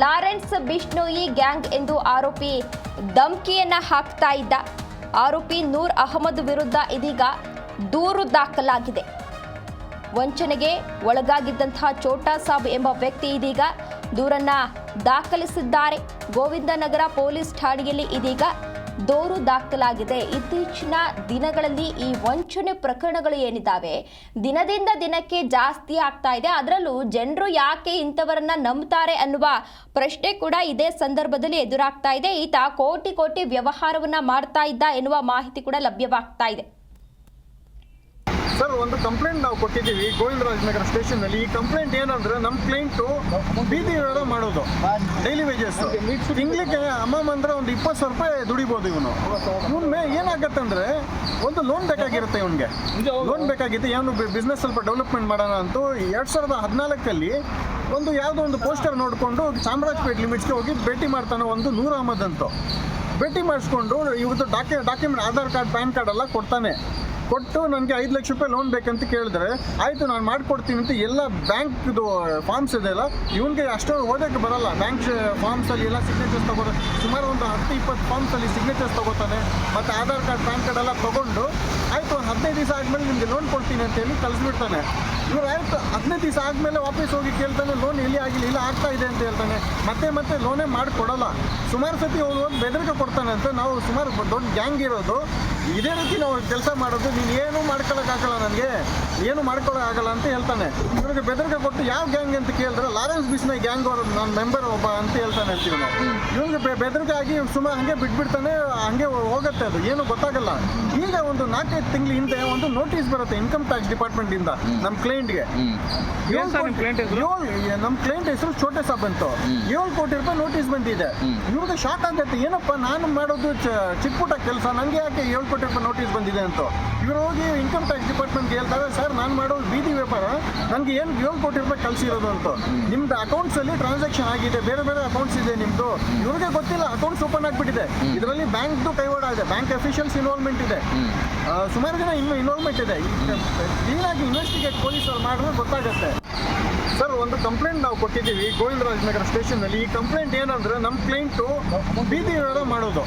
Lawrence Bishnoi gang ಎಂದು ಆರೋಪಿ ಧಮ್ಕಿಯನ್ನ ಹಾಕ್ತಾ ಇದ್ದ. ಆರೋಪಿ ನೂರ್ ಅಹಮದ್ ವಿರುದ್ಧ ಇದೀಗ ದೂರು ದಾಖಲಾಗಿದೆ. ವಂಚನೆಗೆ ಒಳಗಾಗಿದ್ದಂತಹ ಚೋಟಾ ಸಾಬ್ ಎಂಬ ವ್ಯಕ್ತಿ ಇದೀಗ ದೂರನ್ನ ದಾಖಲಿಸಿದ್ದಾರೆ. ಗೋವಿಂದನಗರ ಪೊಲೀಸ್ ಠಾಣೆಯಲ್ಲಿ ಇದೀಗ ದೂರು ದಾಖಲಾಗಿದೆ. ಇತ್ತೀಚಿನ ದಿನಗಳಲ್ಲಿ ಈ ವಂಚನೆ ಪ್ರಕರಣಗಳು ಏನಿದ್ದಾವೆ? ದಿನದಿಂದ ದಿನಕ್ಕೆ ಜಾಸ್ತಿ ಆಗ್ತಾ ಇದೆ. ಅದರಲ್ಲೂ ಜನರು ಯಾಕೆ ಇಂಥವರನ್ನ ನಂಬ್ತಾರೆ ಅನ್ನುವ ಪ್ರಶ್ನೆ ಕೂಡ ಇದೇ ಸಂದರ್ಭದಲ್ಲಿ ಎದುರಾಗ್ತಾ ಇದೆ. ಈತ ಕೋಟಿ ಕೋಟಿ ವ್ಯವಹಾರವನ್ನ ಮಾಡ್ತಾ ಇದ್ದ ಎನ್ನುವ ಮಾಹಿತಿ ಕೂಡ ಲಭ್ಯವಾಗ್ತಾ ಇದೆ. ಸರ್, ಒಂದು ಕಂಪ್ಲೇಂಟ್ ನಾವು ಕೊಟ್ಟಿದ್ದೀವಿ, ಗೋವಿಂದರಾಜನಗರ ಸ್ಟೇಷನ್ನಲ್ಲಿ. ಈ ಕಂಪ್ಲೇಂಟ್ ಏನಂದ್ರೆ ನಮ್ಮ ಕ್ಲೈಂಟು ಬೀದಿ ವ್ಯವಹಾರ ಮಾಡೋದು ಡೈಲಿ ವೇಜಸ್ ತಿಂಗಳಿಗೆ ಅಮ್ಮ ಅಂದ್ರೆ ಒಂದು ಇಪ್ಪತ್ತು ಸಾವಿರ ರೂಪಾಯಿ ದುಡಿಬೋದು ಇವನು. ಇವನ್ ಏನಾಗತ್ತಂದ್ರೆ, ಒಂದು ಲೋನ್ ಬೇಕಾಗಿರುತ್ತೆ ಇವನ್ಗೆ. ಲೋನ್ ಬೇಕಾಗಿತ್ತು, ಏನು ಬಿಸ್ನೆಸ್ ಸ್ವಲ್ಪ ಡೆವಲಪ್ಮೆಂಟ್ ಮಾಡೋಣ ಅಂತೂ ಎರಡ್ ಸಾವಿರದ ಹದಿನಾಲ್ಕಲ್ಲಿ ಒಂದು ಯಾವುದೋ ಒಂದು ಪೋಸ್ಟರ್ ನೋಡಿಕೊಂಡು ಚಾಮರಾಜಪೇಟ್ ಲಿಮಿಟ್ಸ್ಗೆ ಹೋಗಿ ಭೇಟಿ ಮಾಡ್ತಾನೆ ಒಂದು ನೂರ ಅಹಮದ್ ಅಂತ. ಭೇಟಿ ಮಾಡಿಸ್ಕೊಂಡು ಇವತ್ತು docu document Aadhaar card, PAN card ಎಲ್ಲ ಕೊಡ್ತಾನೆ. ಕೊಟ್ಟು ನನಗೆ ಐದು ಲಕ್ಷ ರೂಪಾಯಿ ಲೋನ್ ಬೇಕಂತ ಕೇಳಿದ್ರೆ, ಆಯಿತು, ನಾನು ಮಾಡಿಕೊಡ್ತೀನಿ ಅಂತ ಎಲ್ಲ ಬ್ಯಾಂಕ್ದು ಫಾರ್ಮ್ಸ್ ಇದೆ ಅಲ್ಲ, ಇವನಿಗೆ ಅಷ್ಟೊಂದು ಓದೋಕ್ಕೆ ಬರಲ್ಲ. ಬ್ಯಾಂಕ್ ಫಾರ್ಮ್ಸಲ್ಲಿ ಎಲ್ಲ ಸಿಗ್ನೇಚರ್ಸ್ ತಗೋದು, ಸುಮಾರು ಒಂದು ಹತ್ತು, ಇಪ್ಪತ್ತು ಫಾರ್ಮ್ಸಲ್ಲಿ ಸಿಗ್ನೇಚರ್ಸ್ ತಗೋತಾನೆ, ಮತ್ತು ಆಧಾರ್ ಕಾರ್ಡ್, ಪ್ಯಾನ್ ಕಾರ್ಡ್ ಎಲ್ಲ ತೊಗೊಂಡು, ಆಯಿತು, ಒಂದು ಹದಿನೈದು ದಿವಸ ಆದಮೇಲೆ ನಿಮಗೆ ಲೋನ್ ಕೊಡ್ತೀನಿ ಅಂತೇಳಿ ಕಳಿಸ್ಬಿಡ್ತಾನೆ. ಇವ್ರು ಆಯಿತು, ಹದಿನೈದು ದಿವಸ ಆದಮೇಲೆ ವಾಪಸ್ ಹೋಗಿ ಕೇಳ್ತಾನೆ ಲೋನ್ ಎಲ್ಲಿ ಆಗಿಲ್ಲ, ಇಲ್ಲ ಆಗ್ತಾ ಇದೆ ಅಂತ ಹೇಳ್ತಾನೆ. ಮತ್ತೆ ಮತ್ತೆ ಲೋನೇ ಮಾಡಿಕೊಡಲ್ಲ. ಸುಮಾರು ಸತಿ ಹೋಗಿ ಬೆದರಿಕೆ ಕೊಡ್ತಾನೆ ಅಂತ ನಾವು ಸುಮಾರು ದೊಡ್ಡ ಗ್ಯಾಂಗ್ ಇರೋದು. ಇದೇ ರೀತಿ ನಾವು ಕೆಲಸ ಮಾಡೋದು ನೀನು ಏನು ಮಾಡ್ಕೊಳಕ್ಕಾಗಲ್ಲ ನನಗೆ. ಏನು ಮಾಡ್ಕೊಳಕ್ಕಾಗಲ್ಲ ಅಂತ ಹೇಳ್ತಾನೆ. ಇವ್ರಿಗೆ ಬೆದರಿಕೆ ಕೊಟ್ಟು ಯಾವ ಗ್ಯಾಂಗ್ ಅಂತ ಕೇಳಿದ್ರೆ ಲಾರೆನ್ಸ್ ಬಿಸ್ನ ಗ್ಯಾಂಗ್ ಅವರು ನನ್ನ ಮೆಂಬರ್ ಒಬ್ಬ ಅಂತ ಹೇಳ್ತಾನೆ ಅಂತೀವಿ ನಾವು. ಇವ್ನಿಗೆ ಬೆ- ಬೆದರಿಕೆ ಆಗಿ ಸುಮಾರು ಹಂಗೆ ಬಿಟ್ಬಿಡ್ತಾನೆ ಹಂಗೆ ಹೋಗುತ್ತೆ ಅದು ಏನು ಗೊತ್ತಾಗಲ್ಲ. ಈಗ ಒಂದು ನಾಲ್ಕೈದು ತಿಂಗಳ ಹಿಂದೆ ಒಂದು ನೋಟಿಸ್ ಬರುತ್ತೆ ಇನ್ಕಮ್ ಟ್ಯಾಕ್ಸ್ ಡಿಪಾರ್ಟ್ಮೆಂಟ್ ಇಂದ ನಮ್ಮ ಕ್ಲೈಂಟ್ಗೆ? ನಮ್ಮ ಕ್ಲೈಂಟ್ ಹೆಸರು? ಛೋಟೆ ಸಾಬ್ ಅಂತ. ಏಳು ಕೋಟಿ ರೂಪಾಯಿ ನೋಟಿಸ್ ಬಂದಿದೆ. ಇವ್ರಿಗೆ ಶಾಕ್ ಆಗತ್ತೆ ಏನಪ್ಪ ನಾನು ಮಾಡೋದು ಚಿಕ್ಕ ಪುಟ್ಟ ಕೆಲಸ ನನಗೆ ಯಾಕೆ ಏಳು ಕೋಟಿ ರೂಪಾಯಿ ನೋಟಿಸ್ ಬಂದಿದೆ ಅಂತ. ಇವ್ರು ಹೋಗಿ ಇನ್ಕಮ್ ಟ್ಯಾಕ್ಸ್ ಡಿಪಾರ್ಟ್ಮೆಂಟ್ಗೆ ಹೇಳ್ತಾರೆ, ಸರ್, ನಾನು ಮಾಡೋ ಬೀದಿ ವ್ಯಾಪಾರ, ನನಗೆ ಏನು ಏಳು ಕೋಟಿ ರೂಪಾಯಿ ಕಳಿಸಿರೋದು ಅಂತ. ನಿಮ್ದು ಅಕೌಂಟ್ಸ್ ಅಲ್ಲಿ ಟ್ರಾನ್ಸಾಕ್ಷನ್ ಆಗಿದೆ, ಬೇರೆ ಬೇರೆ ಅಕೌಂಟ್ಸ್ ಇದೆ ನಿಮ್ಮದು ಇವ್ರಿಗೆ ಗೊತ್ತಿಲ್ಲ ಅಕೌಂಟ್ಸ್ ಓಪನ್ ಆಗಿಬಿಟ್ಟಿದೆ. ಇದರಲ್ಲಿ ಬ್ಯಾಂಕ್ದು ಕೈವಾಡ ಇದೆ, ಬ್ಯಾಂಕ್ ಅಫಿಷಿಯಲ್ಸ್ ಇನ್ವಾಲ್ವ್ಮೆಂಟ್ ಇದೆ. ಸುಮಾರು ಜನ ಇನ್ನು ಇನ್ವಾಲ್ವ್ಮೆಂಟ್ ಇದೆ. ಕ್ಲೀನಾಗಿ ಇನ್ವೆಸ್ಟಿಗೇಟ್ ಪೊಲೀಸರು ಮಾಡಿದ್ರೆ ಗೊತ್ತಾಗುತ್ತೆ. ಸರ್, ಒಂದು ಕಂಪ್ಲೇಂಟ್ ನಾವು ಕೊಟ್ಟಿದ್ದೀವಿ, ಗೋವಿಂದರಾಜನಗರ ಸ್ಟೇಷನ್ನಲ್ಲಿ ಈ ಕಂಪ್ಲೇಂಟ್ ಏನಂದ್ರೆ ನಮ್ಮ ಕ್ಲೈಂಟು ಬೀದಿ ಮಾಡೋದು.